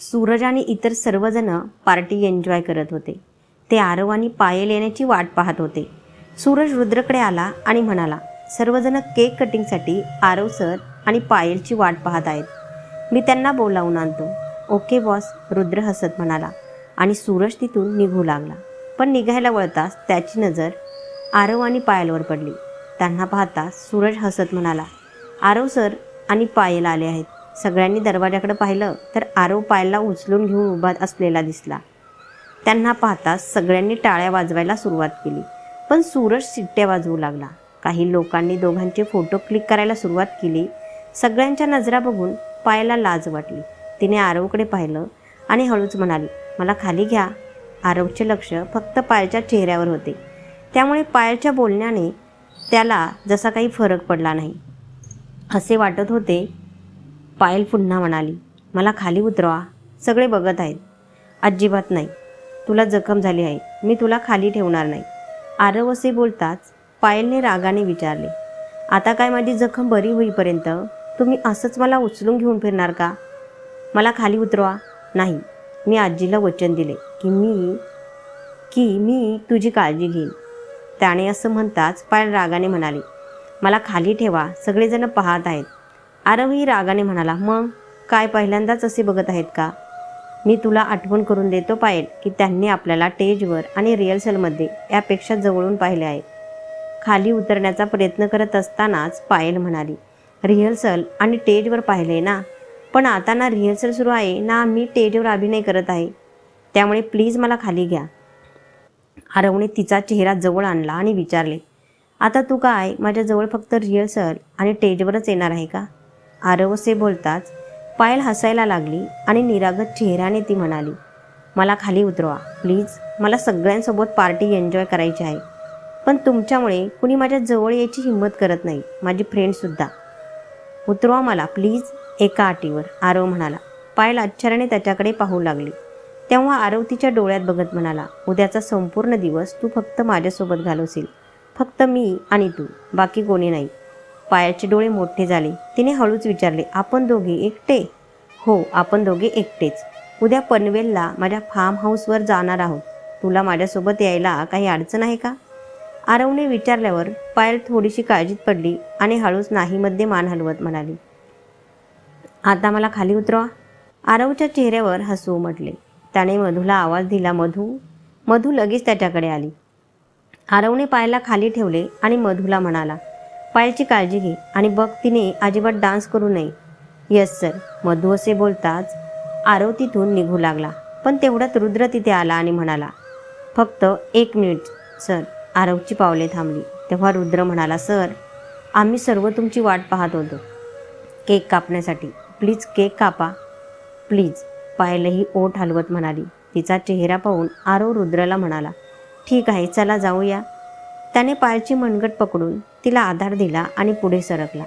सूरज आणि इतर सर्वजण पार्टी एन्जॉय करत होते. ते आरव आणि पायल येण्याची वाट पाहत होते. सूरज रुद्रकडे आला आणि म्हणाला सर्वजण केक कटिंगसाठी आरव सर आणि पायलची वाट पाहत आहेत. मी त्यांना बोलावून आणतो. ओके बॉस रुद्र हसत म्हणाला आणि सूरज तिथून निघू लागला. पण निघायला वळताच त्याची नजर आरव आणि पायलवर पडली. त्यांना पाहता सूरज हसत म्हणाला आरव सर आणि पायल आले आहेत. सगळ्यांनी दरवाजाकडे पाहिलं तर आरव पायला उचलून घेऊन उभा असलेला दिसला. त्यांना पाहताच सगळ्यांनी टाळ्या वाजवायला सुरुवात केली पण सूरज सिट्ट्या वाजवू लागला. काही लोकांनी दोघांचे फोटो क्लिक करायला सुरुवात केली. सगळ्यांच्या नजरा बघून पायला लाज वाटली. तिने आरवकडे पाहिलं आणि हळूच म्हणाली मला खाली घ्या. आरवचे लक्ष फक्त पायलच्या चेहऱ्यावर होते. त्यामुळे पायलच्या बोलण्याने त्याला जसा काही फरक पडला नाही. असे वाटत होते पायल पुन्हा म्हणाली मला खाली उतरवा. सगळे बघत आहेत. अजिबात नाही. तुला जखम झाली आहे. मी तुला खाली ठेवणार नाही. आरव असे बोलताच पायलने रागाने विचारले आता काय माझी जखम बरी होईपर्यंत? तुम्ही असंच मला उचलून घेऊन फिरणार का? मला खाली उतरवा. नाही. मी आजीला वचन दिले की मी की मी तुझी काळजी घेईन. त्याने असं म्हणताच पायल रागाने म्हणाली मला खाली ठेवा. सगळेजण पाहत आहेत. आरवही रागाने म्हणाला मग काय पहिल्यांदाच असे बघत आहेत का? मी तुला आठवण करून देतो पायल की त्यांनी आपल्याला टेजवर आणि रिहर्सलमध्ये यापेक्षा जवळून पाहिले आहे. खाली उतरण्याचा प्रयत्न करत असतानाच पायल म्हणाली रिहर्सल आणि टेजवर पाहिले ना? पण आता ना रिहर्सल सुरू आहे ना मी टेजवर अभिनय करत आहे. त्यामुळे प्लीज मला खाली घ्या. आरवने तिचा चेहरा जवळ आणला आणि विचारले आता तू काय? माझ्याजवळ फक्त रिहर्सल आणि टेजवरच येणार आहे का? आरवसे बोलताच पायल हसायला लागली आणि निरागत चेहऱ्याने ती म्हणाली मला खाली उतरवा प्लीज. मला सगळ्यांसोबत पार्टी एन्जॉय करायची आहे. पण तुमच्यामुळे कुणी माझ्या जवळ यायची हिंमत करत नाही माझी फ्रेंडसुद्धा उतरवा मला प्लीज. एका अटीवर आरव म्हणाला. पायल आश्चर्याने त्याच्याकडे पाहू लागली. तेव्हा आरव तिच्या डोळ्यात बघत म्हणाला उद्याचा संपूर्ण दिवस तू फक्त माझ्यासोबत घालवशील. फक्त मी आणि तू बाकी कोणी नाही. पायाचे डोळे मोठे झाले. तिने हळूच विचारले आपण दोघे एकटे? हो आपण दोघे एकटेच. उद्या पनवेलला माझ्या फार्म हाऊसवर जाणार आहोत. तुला माझ्यासोबत यायला काही अडचण आहे का? आरवने विचारल्यावर पायल थोडीशी काळजीत पडली आणि हळूच नाहीमध्ये मान हलवत म्हणाली आता मला खाली उतरवा. आरवच्या चेहऱ्यावर हसू उमटले त्याने मधूला आवाज दिला मधू मधू लगेच त्याच्याकडे आली. आरवने पायला खाली ठेवले आणि मधूला म्हणाला पायलची काळजी घे आणि बघ तिने अजिबात डान्स करू नये. Yes sir. मधू असे बोलताच आरव तिथून निघू लागला. पण तेवढ्यात रुद्र तिथे आला आणि म्हणाला फक्त एक मिनिट सर. आरवची पावले थांबली. तेव्हा रुद्र म्हणाला सर आम्ही सर्व तुमची वाट पाहत होतो. केक कापण्यासाठी. प्लीज केक कापा. प्लीज. पायलही ओठ हलवत म्हणाली. तिचा चेहरा पाहून आरव रुद्रला म्हणाला ठीक आहे चला जाऊया. त्याने पायलची मनगट पकडून तिला आधार दिला आणि पुढे सरकला.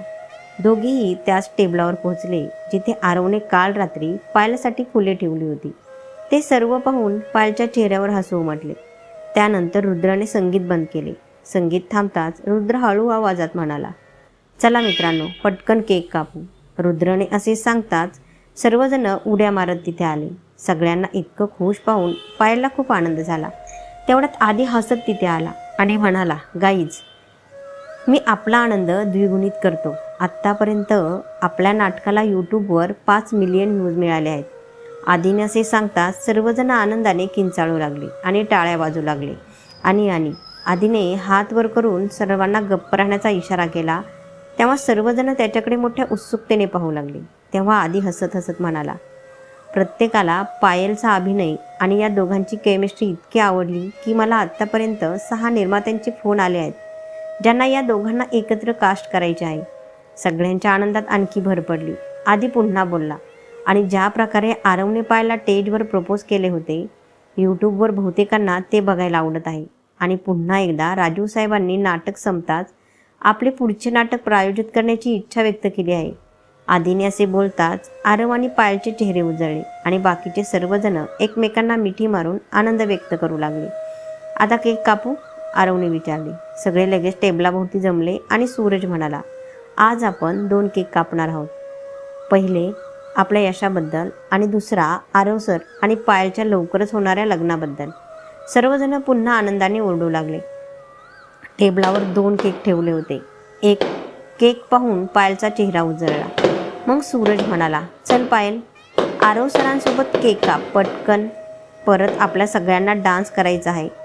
दोघेही त्याच टेबलावर पोहोचले जिथे आरवने काल रात्री पायलसाठी फुले ठेवली होती. ते सर्व पाहून पायलच्या चेहऱ्यावर हसू उमटले. त्यानंतर रुद्राने संगीत बंद केले. संगीत थांबताच रुद्र हळू आवाजात म्हणाला चला मित्रांनो पटकन केक कापू. रुद्रने असे सांगताच सर्वजण उड्या मारत तिथे आले. सगळ्यांना इतकं खुश पाहून पायलला खूप आनंद झाला. तेवढ्यात आधी हसत तिथे आला आणि म्हणाला गाईज मी आपला आनंद द्विगुणित करतो. आत्तापर्यंत आपल्या नाटकाला यूट्यूबवर पाच मिलियन व्ह्यूज मिळाले आहेत. आधीने असे सांगताच सर्वजण आनंदाने किंचाळू लागले आणि टाळ्या वाजू लागले. आणि आणि. आधीने हात वर करून सर्वांना गप्प राहण्याचा इशारा केला. तेव्हा सर्वजण त्याच्याकडे मोठ्या उत्सुकतेने पाहू लागले. तेव्हा आधी हसत हसत म्हणाला प्रत्येकाला पायलचा अभिनय आणि या दोघांची केमिस्ट्री इतकी आवडली की मला आत्तापर्यंत सहा निर्मात्यांचे फोन आले आहेत. ज्यांना या दोघांना एकत्र कास्ट करायचे आहे. सगळ्यांच्या आनंदात आणखी भर पडली. आधी पुन्हा बोलला आणि ज्या प्रकारे आरवने पायला टेजवर प्रपोज केले होते यूट्यूबवर बहुतेकांना ते बघायला आवडत आहे. आणि पुन्हा एकदा राजू साहेबांनी नाटक संपताच आपले पुढचे नाटक प्रायोजित करण्याची इच्छा व्यक्त केली आहे. आधीने असे बोलताच आरव आणि पायलचे चेहरे उजळले आणि बाकीचे सर्वजण एकमेकांना मिठी मारून आनंद व्यक्त करू लागले. आता केक कापू? आरवने विचारले. सगळे लगेच टेबलाभोवती जमले आणि सूरज म्हणाला आज आपण दोन केक कापणार आहोत. पहिले आपल्या यशाबद्दल आणि दुसरा आरव सर आणि पायलच्या लवकरच होणाऱ्या लग्नाबद्दल. सर्वजण पुन्हा आनंदाने ओरडू लागले. टेबलावर दोन केक ठेवले होते. एक केक पाहून पायलचा चेहरा उजळला. मग सूरज म्हणाला चल पायल आरव सरांसोबत केक काप पटकन. परत आपल्या सगळ्यांना डान्स करायचा आहे.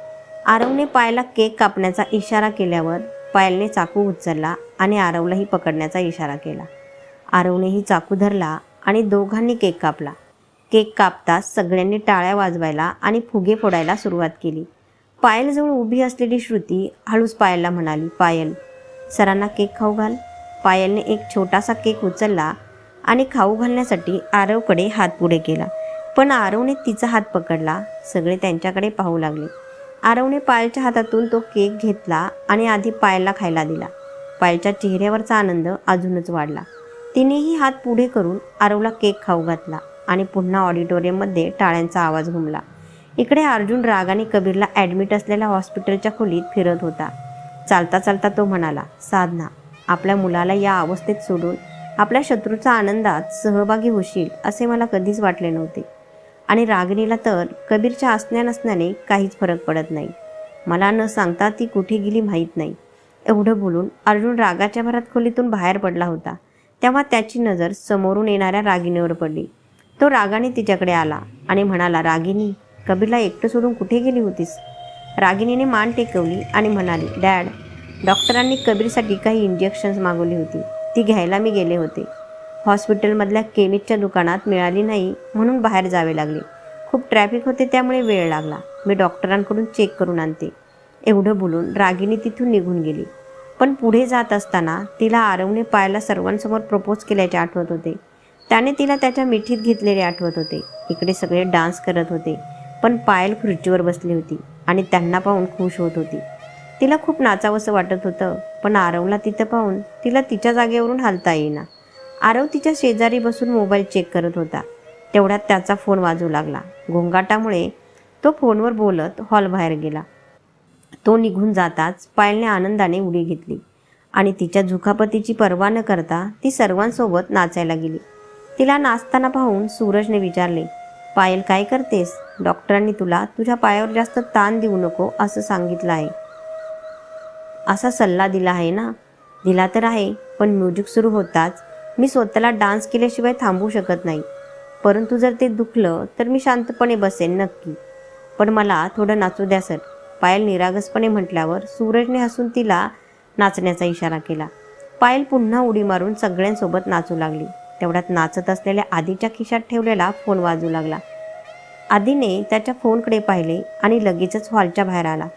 आरवने पायला केक कापण्याचा इशारा केल्यावर पायलने चाकू उचलला आणि आरवलाही पकडण्याचा इशारा केला. आरवनेही चाकू धरला आणि दोघांनी केक कापला. केक कापताच सगळ्यांनी टाळ्या वाजवायला आणि फुगे फोडायला सुरुवात केली. पायलजवळ उभी असलेली श्रुती हळूच पायलला म्हणाली पायल सरांना केक खाऊ घाल. पायलने एक छोटासा केक उचलला आणि खाऊ घालण्यासाठी आरवकडे हात पुढे केला. पण आरवने तिचा हात पकडला. सगळे त्यांच्याकडे पाहू लागले. आरवने पायलच्या हातातून तो केक घेतला आणि आधी पायलला खायला दिला. पायलच्या चेहऱ्यावरचा आनंद अजूनच वाढला. तिनेही हात पुढे करून आरवला केक खाऊ घातला आणि पुन्हा ऑडिटोरियममध्ये टाळ्यांचा आवाज घुमला. इकडे अर्जुन रागाने कबीरला ॲडमिट असलेल्या हॉस्पिटलच्या खोलीत फिरत होता. चालता चालता तो म्हणाला साधना आपल्या मुलाला या अवस्थेत सोडून आपल्या शत्रूचा आनंदात सहभागी होशील असे मला कधीच वाटले नव्हते. आणि रागिणीला तर कबीरच्या असण्या नसण्याने काहीच फरक पडत नाही. मला न सांगता ती कुठे गेली माहीत नाही. एवढं बोलून अर्जुन रागाच्या भरात खोलीतून बाहेर पडला होता. तेव्हा त्याची नजर समोरून येणाऱ्या रागिणीवर पडली. तो रागाने तिच्याकडे आला आणि म्हणाला रागिनी कबीरला एकटं सोडून कुठे गेली होतीस? रागिणीने मान टेकवली आणि म्हणाली डॅड डॉक्टरांनी कबीरसाठी काही इंजेक्शन्स मागवली होती. ती घ्यायला मी गेले होते. हॉस्पिटलमधल्या केमिकच्या दुकानात मिळाली नाही म्हणून बाहेर जावे लागले. खूप ट्रॅफिक होते त्यामुळे वेळ लागला. मी डॉक्टरांकडून चेक करून आणते. एवढं बोलून रागिनी तिथून निघून गेली. पण पुढे जात असताना तिला आरवने पायाला सर्वांसमोर प्रपोज केल्याचे आठवत होते. त्याने तिला त्याच्या मिठीत घेतलेले आठवत होते. इकडे सगळे डान्स करत होते. पण पायल खुर्चीवर बसली होती आणि त्यांना पाहून खुश होत होती. तिला खूप नाचावंसं वाटत होतं पण आरवला तिथं पाहून तिला तिच्या जागेवरून हालता येईना. आरव तिच्या शेजारी बसून मोबाईल चेक करत होता. तेवढ्यात त्याचा फोन वाजू लागला. घोंगाटामुळे तो फोनवर बोलत हॉलबाहेर गेला. तो निघून जाताच पायलने आनंदाने उडी घेतली आणि तिच्या झुखापतीची पर्वा न करता ती सर्वांसोबत नाचायला गेली. तिला नाचताना पाहून सूरजने विचारले पायल काय करतेस? डॉक्टरांनी तुला तुझ्या पायावर जास्त ताण देऊ नको असं सांगितलं आहे. असा सल्ला दिला आहे ना? दिला तर आहे पण म्युझिक सुरू होताच मी स्वतःला डान्स केल्याशिवाय थांबू शकत नाही. परंतु जर ते दुखलं तर मी शांतपणे बसेन नक्की. पण मला थोडं नाचू द्या सर. पायल निरागसपणे म्हटल्यावर सूरजने हसून तिला नाचण्याचा इशारा केला. पायल पुन्हा उडी मारून सगळ्यांसोबत नाचू लागली. तेवढ्यात नाचत असलेल्या आधीच्या खिशात ठेवलेला फोन वाजू लागला. आधीने त्याच्या फोनकडे पाहिले आणि लगेचच हॉलच्या बाहेर आला.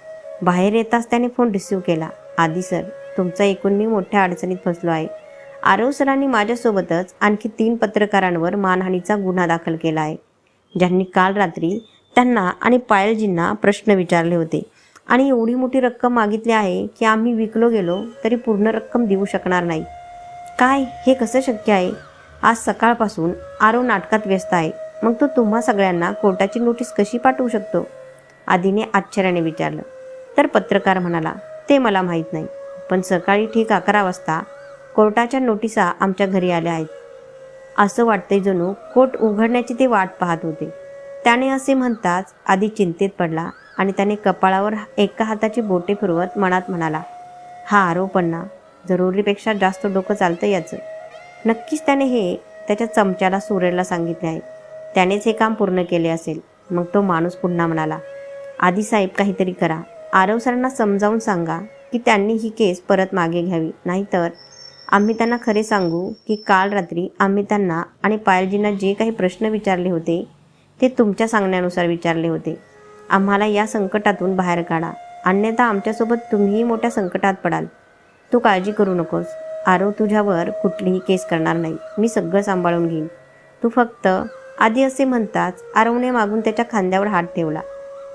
बाहेर येताच त्याने फोन रिसीव्ह केला. आधी सर तुमचं एकूण मी मोठ्या अडचणीत फसलो आहे. आरव सरांनी माझ्यासोबतच आणखी तीन पत्रकारांवर मानहानीचा गुन्हा दाखल केला आहे. ज्यांनी काल रात्री त्यांना आणि पायलजींना प्रश्न विचारले होते. आणि एवढी मोठी रक्कम मागितली आहे की आम्ही विकलो गेलो तरी पूर्ण रक्कम देऊ शकणार नाही. काय? हे कसं शक्य आहे? आज सकाळपासून आरव नाटकात व्यस्त आहे. मग तो तुम्हा सगळ्यांना कोर्टाची नोटीस कशी पाठवू शकतो? आधीने आश्चर्याने विचारलं. तर पत्रकार म्हणाला ते मला माहीत नाही. पण सकाळी ठीक अकरा वाजता कोर्टाच्या नोटिसा आमच्या घरी आल्या आहेत. असं वाटतंय जणू कोर्ट उघडण्याची ते वाट पाहत होते. त्याने असे म्हणताच आधी चिंतेत पडला आणि त्याने कपाळावर एका हाताची बोटे फिरवत मनात म्हणाला हा आरोपांना जरुरीपेक्षा जास्त डोकं चालतं याचं. नक्कीच त्याने हे त्याच्या चमच्याला सुरेला सांगितले आहे. त्यानेच हे काम पूर्ण केले असेल. मग तो माणूस पुन्हा म्हणाला आधी साहेब काहीतरी करा. आरव सरांना समजावून सांगा की त्यांनी ही केस परत मागे घ्यावी. नाहीतर आम्ही त्यांना खरे सांगू की काल रात्री आम्ही त्यांना आणि पायलजींना जे काही प्रश्न विचारले होते ते तुमच्या सांगण्यानुसार विचारले होते. आम्हाला या संकटातून बाहेर काढा. अन्यथा आमच्यासोबत तुम्हीही मोठ्या संकटात पडाल. तू काळजी करू नकोस. आरो तुझ्यावर कुठलीही केस करणार नाही. मी सगळं सांभाळून घेईन. तू फक्त आधी असे म्हणताच आरवने मागून त्याच्या खांद्यावर हात ठेवला.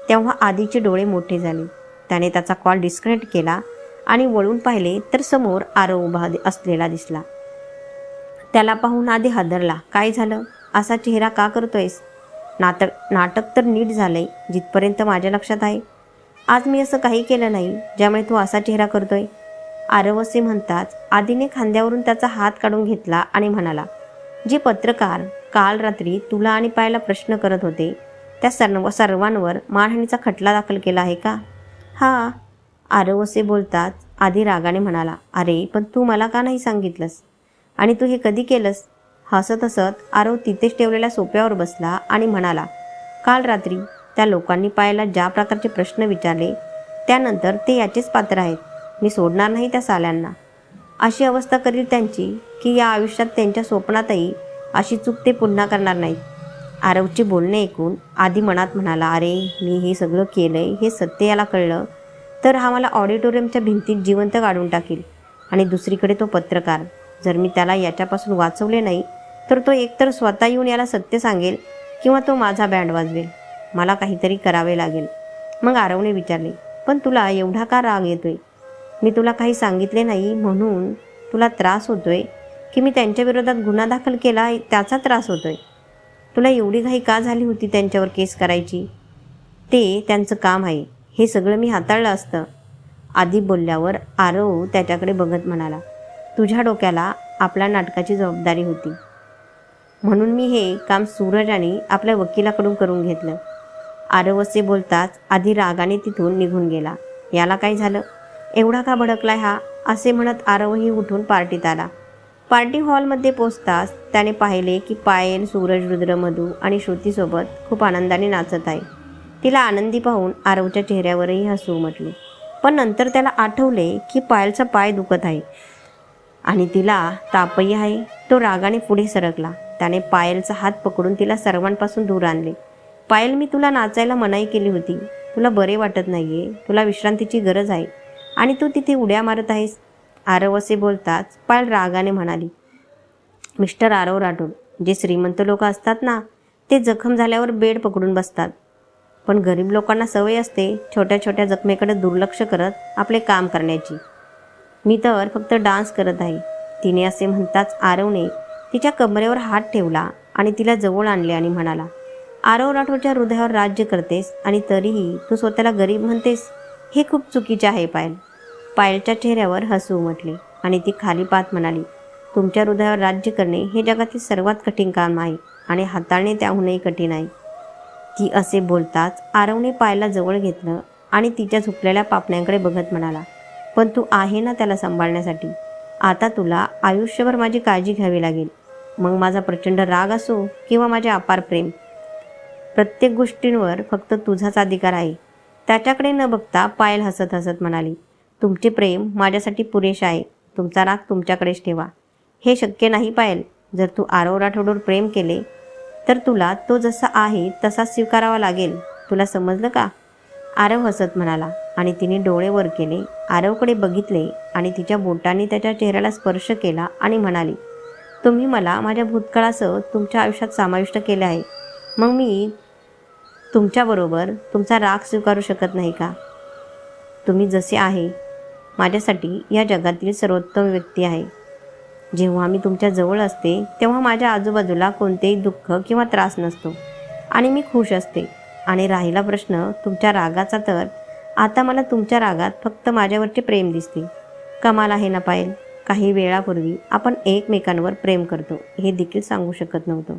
तेव्हा आधीचे डोळे मोठे झाले. त्याने त्याचा कॉल डिस्कनेक्ट केला आणि वळून पाहिले तर समोर आरव उभा असलेला दिसला. त्याला पाहून आधी हादरला. काय झालं? असा चेहरा का करतोयस? नाटक नाटक तर नीट झालंय जिथपर्यंत माझ्या लक्षात आहे. आज मी असं काही केलं नाही ज्यामुळे तू असा चेहरा करतोय. आरव असे म्हणताच आधीने खांद्यावरून त्याचा हात काढून घेतला आणि म्हणाला जे पत्रकार काल रात्री तुला आणि पायला प्रश्न करत होते त्या सर्व सर्वांवर मानहानीचा खटला दाखल केला आहे का? हा आरव असे बोलताच आधी रागाने म्हणाला अरे पण तू मला का नाही सांगितलंस? आणि तू हे कधी केलंस? हसत हसत आरव तिथेच ठेवलेल्या सोप्यावर बसला आणि म्हणाला काल रात्री त्या लोकांनी पायाला ज्या प्रकारचे प्रश्न विचारले त्यानंतर ते याचेच पात्र आहेत. मी सोडणार नाही त्या साल्यांना. अशी अवस्था करील त्यांची की या आयुष्यात त्यांच्या स्वप्नातही अशी चूक ते पुन्हा करणार नाहीत. आरवचे बोलणे ऐकून आधी मनात म्हणाला अरे मी हे सगळं केलं आहे हे सत्य याला कळलं. तर हा मला ऑडिटोरियमच्या भिंतीत जिवंत काढून टाकील. आणि दुसरीकडे तो पत्रकार. जर मी त्याला याच्यापासून वाचवले नाही तर तो एकतर स्वतः येऊन याला सत्य सांगेल किंवा तो माझा बँड वाजवेल. मला काहीतरी करावे लागेल. मग आरवने विचारले पण तुला एवढा का राग येतोय? मी तुला काही सांगितले नाही म्हणून तुला त्रास होतोय की मी त्यांच्या विरोधात गुन्हा दाखल केला त्याचा त्रास होतोय. तुला एवढी घाई का झाली होती त्यांच्यावर केस करायची? ते त्यांचं काम आहे. हे सगळं मी हाताळलं असतं. आधी बोलल्यावर आरव त्याच्याकडे बघत म्हणाला तुझ्या डोक्याला आपल्या नाटकाची जबाबदारी होती. म्हणून मी हे काम सूरज आणि आपल्या वकिलाकडून करून घेतलं. आरव असे बोलताच आधी रागाने तिथून निघून गेला. याला काय झालं? एवढा का भडकलाय हा? असे म्हणत आरवही उठून पार्टीत आला. पार्टी हॉलमध्ये पोचताच त्याने पाहिले की पायल सूरज रुद्र मधू आणि श्रुतीसोबत खूप आनंदाने नाचत आहे. तिला आनंदी पाहून आरवच्या चेहऱ्यावरही हसू उमटले पण नंतर त्याला आठवले की पायलचा पाय दुखत आहे आणि तिला तापही आहे. तो रागाने पुढे सरकला. त्याने पायलचा हात पकडून तिला सर्वांपासून दूर आणले. पायल मी तुला नाचायला मनाई केली होती. तुला बरे वाटत नाही आहे तुला विश्रांतीची गरज आहे. आणि तू तिथे उड्या मारत आहेस. आरव असे बोलताच पायल रागाने म्हणाली. मिस्टर आरव राठोड जे श्रीमंत लोक असतात ना ते जखम झाल्यावर बेड पकडून बसतात. पण गरीब लोकांना सवय असते छोट्या छोट्या जखमेकडे दुर्लक्ष करत आपले काम करण्याची. मी तर फक्त डान्स करत आहे. तिने असे म्हणताच आरवने तिच्या कमरेवर हात ठेवला आणि तिला जवळ आणले आणि म्हणाला आरव राठोडच्या हृदयावर राज्य करतेस आणि तरीही तू स्वतःला गरीब म्हणतेस? हे खूप चुकीचे आहे पायल. पायलच्या चेहऱ्यावर हसू उमटले आणि ती खाली पाहत म्हणाली तुमच्या हृदयावर राज्य करणे हे जगातील सर्वात कठीण काम आहे आणि हाताळणे त्याहूनही कठीण आहे. ती असे बोलताच आरवने पायला जवळ घेतलं आणि तिच्या झुकलेल्या पापण्यांकडे बघत म्हणाला पण तू आहे ना त्याला सांभाळण्यासाठी? आता तुला आयुष्यभर माझी काळजी घ्यावी लागेल. मग माझा प्रचंड राग असो किंवा माझे अपार प्रेम. प्रत्येक गोष्टींवर फक्त तुझाच अधिकार आहे. त्याच्याकडे न बघता पायल हसत हसत म्हणाली तुमचे प्रेम माझ्यासाठी पुरेश आहे. तुमचा राग तुमच्याकडेच ठेवा. हे शक्य नाही पायल. जर तू आरव राठोडवर प्रेम केले तर तुला तो जसा आहे तसा स्वीकारावा लागेल. तुला समजलं का? आरव हसत म्हणाला आणि तिने डोळे वर केले. आरवकडे बघितले आणि तिच्या बोटांनी त्याच्या चेहऱ्याला स्पर्श केला आणि म्हणाली तुम्ही मला माझ्या भूतकाळासह तुमच्या आयुष्यात समाविष्ट केले आहे. मग मी तुमच्याबरोबर तुमचा राग स्वीकारू शकत नाही का? तुम्ही जसे आहे माझ्यासाठी या जगातील सर्वोत्तम व्यक्ती आहे. जेव्हा मी तुमच्या जवळ असते तेव्हा माझ्या आजूबाजूला कोणतेही दुःख किंवा त्रास नसतो. आणि मी खुश असते. आणि राहिला प्रश्न तुमच्या रागाचा तर आता मला तुमच्या रागात फक्त माझ्यावरचे प्रेम दिसते. कमाल आहे ना पायल. काही वेळापूर्वी आपण एकमेकांवर प्रेम करतो हे देखील सांगू शकत नव्हतो.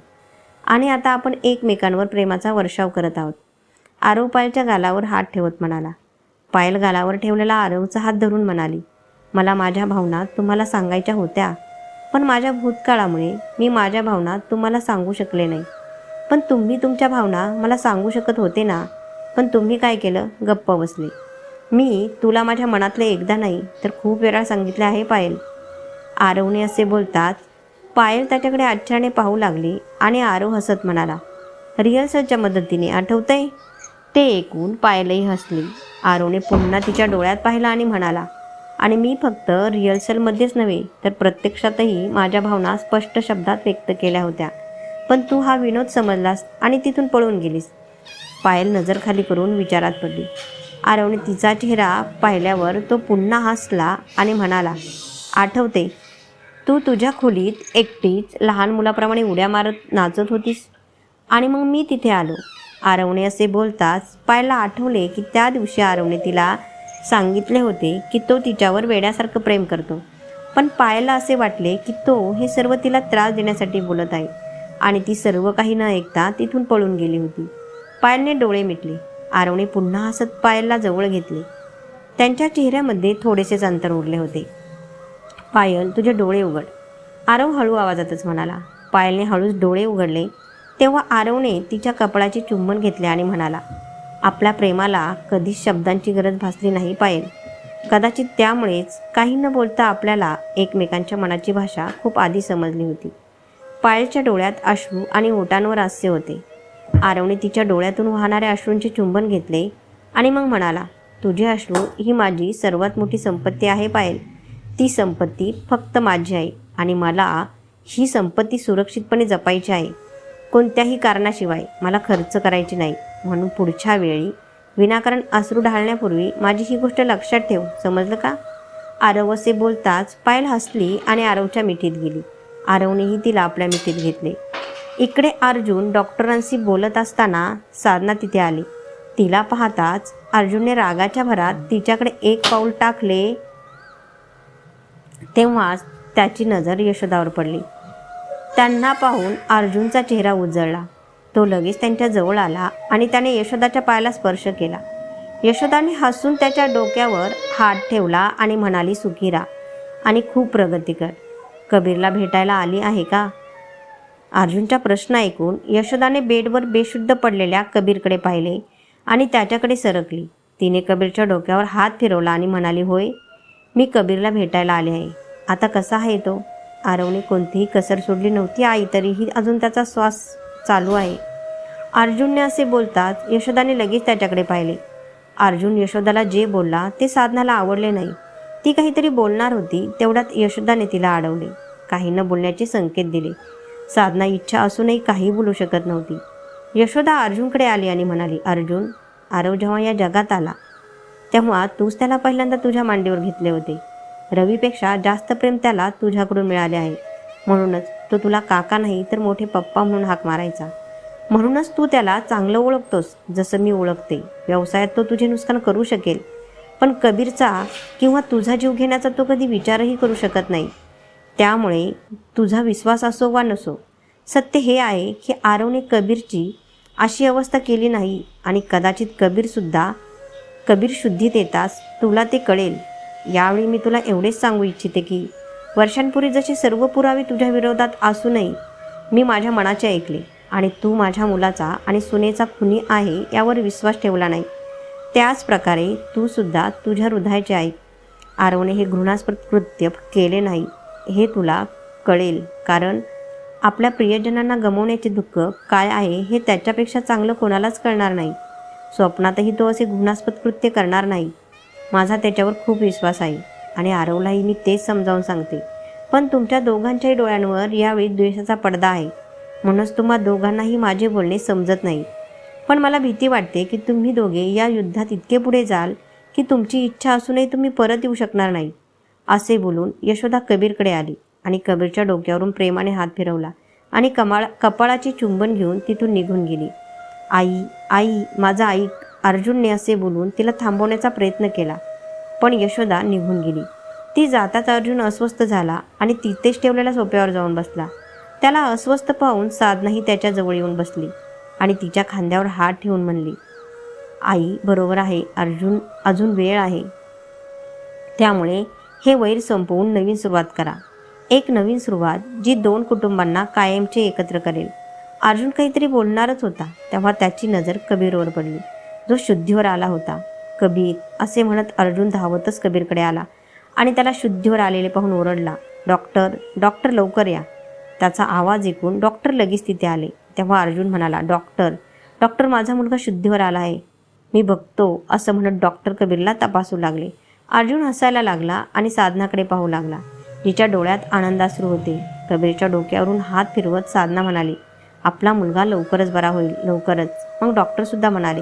आणि आता आपण एकमेकांवर प्रेमाचा वर्षाव करत आहोत. आरव पायलच्या गालावर हात ठेवत म्हणाला. पायल गालावर ठेवलेला आरवचा हात धरून म्हणाली मला माझ्या भावना तुम्हाला सांगायच्या होत्या. पण माझ्या भूतकाळामुळे मी माझ्या भावना तुम्हाला सांगू शकले नाही. पण तुम्ही तुमच्या भावना मला सांगू शकत होते ना? पण तुम्ही काय केलं? गप्प बसले. मी तुला माझ्या मनातले एकदा नाही तर खूप वेळा सांगितले आहे पायल. आरवने असे बोलतात पायल त्याच्याकडे आच्छाने पाहू लागली आणि आरव हसत म्हणाला रिहर्सलच्या मदतीने आठवतंय? ते ऐकून पायलही हसली. आरवने पुन्हा तिच्या डोळ्यात पाहिला आणि म्हणाला आणि मी फक्त रिहर्सलमध्येच नव्हे तर प्रत्यक्षातही माझ्या भावना स्पष्ट शब्दात व्यक्त केल्या होत्या. पण तू हा विनोद समजलास आणि तिथून पळून गेलीस. पायल नजर खाली करून विचारात पडली. आरवने तिचा चेहरा पाहिल्यावर तो पुन्हा हसला आणि म्हणाला आठवते तू तुझ्या खोलीत एकटीच लहान मुलाप्रमाणे उड्या मारत नाचत होतीस. आणि मग मी तिथे आलो. आरवणे असे बोलताच पायला आठवले की त्या दिवशी आरवणे तिला सांगितले होते की तो तिच्यावर वेड्यासारखं प्रेम करतो. पण पायला असे वाटले की तो हे सर्व तिला त्रास देण्यासाठी बोलत आहे. आणि ती सर्व काही न ऐकता तिथून पळून गेली होती. पायलने डोळे मिटले. आरवने पुन्हा हसत पायलला जवळ घेतले. त्यांच्या चेहऱ्यामध्ये थोडेसेच अंतर उरले होते. पायल तुझे डोळे उघड. आरव हळू आवाजातच म्हणाला. पायलने हळूच डोळे उघडले. तेव्हा आरवने तिच्या कपडाचे चुंबन घेतले आणि म्हणाला आपल्या प्रेमाला कधीच शब्दांची गरज भासली नाही पाहिजे. कदाचित त्यामुळेच काही न बोलता आपल्याला एकमेकांच्या मनाची भाषा खूप आधी समजली होती. पायलच्या डोळ्यात अश्रू आणि ओटांवर हास्य होते. आरवने तिच्या डोळ्यातून वाहणाऱ्या अश्रूंचे चुंबन घेतले आणि मग म्हणाला तुझे अश्रू ही माझी सर्वात मोठी संपत्ती आहे पायल. ती संपत्ती फक्त माझी आहे आणि मला ही संपत्ती सुरक्षितपणे जपायची आहे. कोणत्याही कारणाशिवाय मला खर्च करायची नाही. म्हणून पुढच्या वेळी विनाकारण अश्रू ढाळण्यापूर्वी माझी ही गोष्ट लक्षात ठेव समजलं का? आरव असे बोलताच पायल हसली आणि आरवच्या मिठीत गेली. आरवनेही तिला आपल्या मिठीत घेतले. इकडे अर्जुन डॉक्टरांशी बोलत असताना साधना तिथे आली. तिला पाहताच अर्जुनने रागाच्या भरात तिच्याकडे एक पाऊल टाकले. तेव्हाच त्याची नजर यशोदावर पडली. त्यांना पाहून अर्जुनचा चेहरा उजळला. तो लगेच त्यांच्या जवळ आला आणि त्याने यशोदाच्या पायाला स्पर्श केला. यशोदाने हसून त्याच्या डोक्यावर हात ठेवला आणि म्हणाली सुखी आणि खूप प्रगती कर. कबीरला भेटायला आली आहे का? अर्जुनचा प्रश्न ऐकून यशोदाने बेडवर बेशुद्ध पडलेल्या कबीरकडे पाहिले आणि त्याच्याकडे सरकली. तिने कबीरच्या डोक्यावर हात फिरवला आणि म्हणाली होय मी कबीरला भेटायला आले आहे. आता कसा आहे तो? आरवने कोणतीही कसर सोडली नव्हती आई तरीही अजून त्याचा श्वास चालू आहे. अर्जुनने असे बोलताच यशोदाने लगेच त्याच्याकडे पाहिले. अर्जुन यशोदाला जे बोलला ते साधनाला आवडले नाही. ती काहीतरी बोलणार होती तेवढ्यात यशोदाने तिला अडवले. काही न बोलण्याचे संकेत दिले. साधना इच्छा असूनही काही बोलू शकत नव्हती. यशोदा अर्जुनकडे आली आणि म्हणाली अर्जुन आरव जेव्हा या जगात आला तेव्हा तूच त्याला पहिल्यांदा तुझ्या मांडीवर घेतले होते. रवीपेक्षा जास्त प्रेम त्याला तुझ्याकडून मिळाले आहे. म्हणूनच तो तुला काका नाही तर मोठे पप्पा म्हणून हाक मारायचा. म्हणूनच तू त्याला चांगलं ओळखतोस जसं मी ओळखते. व्यवसायात तो तुझे नुकसान करू शकेल. पण कबीरचा किंवा तुझा जीव घेण्याचा तो कधी विचारही करू शकत नाही. त्यामुळे तुझा विश्वास असो वा नसो सत्य हे आहे की आरवने कबीरची अशी अवस्था केली नाही आणि कदाचित कबीरसुद्धा कबीर शुद्धीत येतास तुला ते कळेल. यावेळी मी तुला एवढेच सांगू इच्छिते की वर्षांपूर्वी जसे सर्व पुरावे तुझ्या विरोधात असूनही मी माझ्या मनाचे ऐकले आणि तू माझ्या मुलाचा आणि सुनेचा खुनी आहे यावर विश्वास ठेवला नाही. त्याच प्रकारे तू सुद्धा तुझ्या हृदयाचे ऐक. आरवने हे घृणास्पद कृत्य केले नाही हे तुला कळेल. कारण आपल्या प्रियजनांना गमवण्याचे दुःख काय आहे हे त्याच्यापेक्षा चांगलं कोणालाच कळणार नाही. स्वप्नातही तो असे घृणास्पद कृत्य करणार नाही. माझा त्याच्यावर खूप विश्वास आहे. आणि आरवलाही मी तेच समजावून सांगते पण तुमच्या दोघांच्याही डोळ्यांवर यावेळी द्वेषाचा पडदा आहे. म्हणूनच तुम्हा दोघांनाही माझे बोलणे समजत नाही. पण मला भीती वाटते की तुम्ही दोघे या युद्धात इतके पुढे जाल की तुमची इच्छा असूनही तुम्ही परत येऊ शकणार नाही. असे बोलून यशोदा कबीरकडे आली आणि कबीरच्या डोक्यावरून प्रेमाने हात फिरवला आणि कमाळ कपाळाचे चुंबन घेऊन तिथून निघून गेली. आई आई माझा आई अर्जुनने असे बोलून तिला थांबवण्याचा प्रयत्न केला. पण यशोदा निघून गेली. ती जाताच अर्जुन अस्वस्थ झाला आणि तिथेच ठेवलेल्या सोप्यावर जाऊन बसला. त्याला अस्वस्थ पाहून साधनाही त्याच्याजवळ येऊन बसली आणि तिच्या खांद्यावर हात ठेवून म्हणली आई बरोबर आहे. अर्जुन अजून वेळ आहे. त्यामुळे हे वैर संपवून नवीन सुरुवात करा. एक नवीन सुरुवात जी दोन कुटुंबांना कायमचे एकत्र करेल. अर्जुन काहीतरी बोलणारच होता तेव्हा त्याची नजर कबीरवर पडली. जो शुद्धीवर आला होता. कबीर असे म्हणत अर्जुन धावतच कबीरकडे आला आणि त्याला शुद्धीवर आलेले पाहून ओरडला डॉक्टर डॉक्टर लवकर या. त्याचा आवाज ऐकून डॉक्टर लगेच तिथे आले. तेव्हा अर्जुन म्हणाला डॉक्टर डॉक्टर माझा मुलगा शुद्धीवर आला आहे. मी बघतो असं म्हणत डॉक्टर कबीरला तपासू लागले. अर्जुन हसायला लागला आणि साधनाकडे पाहू लागला. जिच्या डोळ्यात आनंदाश्रू होते. कबीरच्या डोक्यावरून हात फिरवत साधना म्हणाली आपला मुलगा लवकरच बरा होईल लवकरच. मग डॉक्टरसुद्धा म्हणाले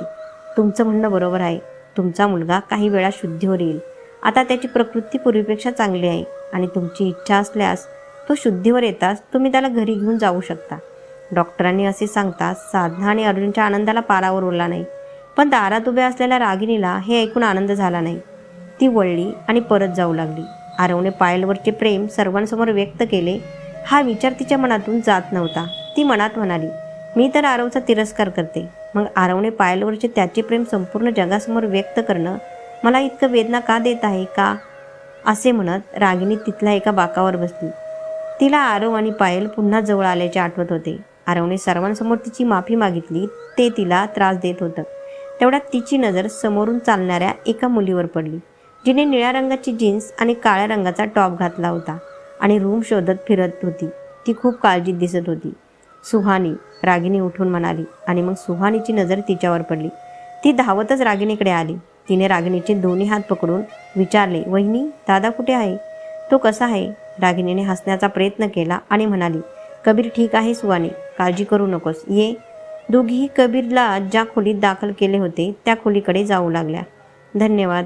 तुमचं म्हणणं बरोबर आहे. तुमचा मुलगा काही वेळा शुद्धीवर येईल आता त्याची प्रकृती पूर्वीपेक्षा चांगली आहे आणि तुमची इच्छा असल्यास तो शुद्धीवर येताच तुम्ही त्याला घरी घेऊन जाऊ शकता. डॉक्टरांनी असे सांगताच साधना आणि अर्जुनच्या आनंदाला पारावर उरला नाही. पण दारात उभ्या असलेल्या रागिणीला हे ऐकून आनंद झाला नाही. ती वळली आणि परत जाऊ लागली. आरवने पायलवरचे प्रेम सर्वांसमोर व्यक्त केले. हा विचार तिच्या मनातून जात नव्हता. ती मनात म्हणाली मी तर आरवचा तिरस्कार करते. मग आरवने पायलवरचे त्याचे प्रेम संपूर्ण जगासमोर व्यक्त करणं मला इतकं वेदना का देत आहे का? असे म्हणत रागिनी तिथल्या एका बाकावर बसली. तिला आरव आणि पायल पुन्हा जवळ आल्याचे आठवत होते. आरवने सर्वांसमोर तिची माफी मागितली ते तिला त्रास देत होतं. तेवढ्यात तिची नजर समोरून चालणाऱ्या एका मुलीवर पडली जिने निळ्या रंगाची जीन्स आणि काळ्या रंगाचा टॉप घातला होता आणि रूम शोधत फिरत होती. ती खूप काळजीत दिसत होती. सुहानी रागिनी उठून म्हणाली आणि मग सुहानीची नजर तिच्यावर पडली. ती धावतच रागिनीकडे आली. तिने रागिणीचे दोन्ही हात पकडून विचारले वहिनी दादा कुठे आहे? तो कसा आहे? रागिणीने हसण्याचा प्रयत्न केला आणि म्हणाली कबीर ठीक आहे सुहानी काळजी करू नकोस. ये. दोघीही कबीरला ज्या खोलीत दाखल केले होते त्या खोलीकडे जाऊ लागल्या. धन्यवाद.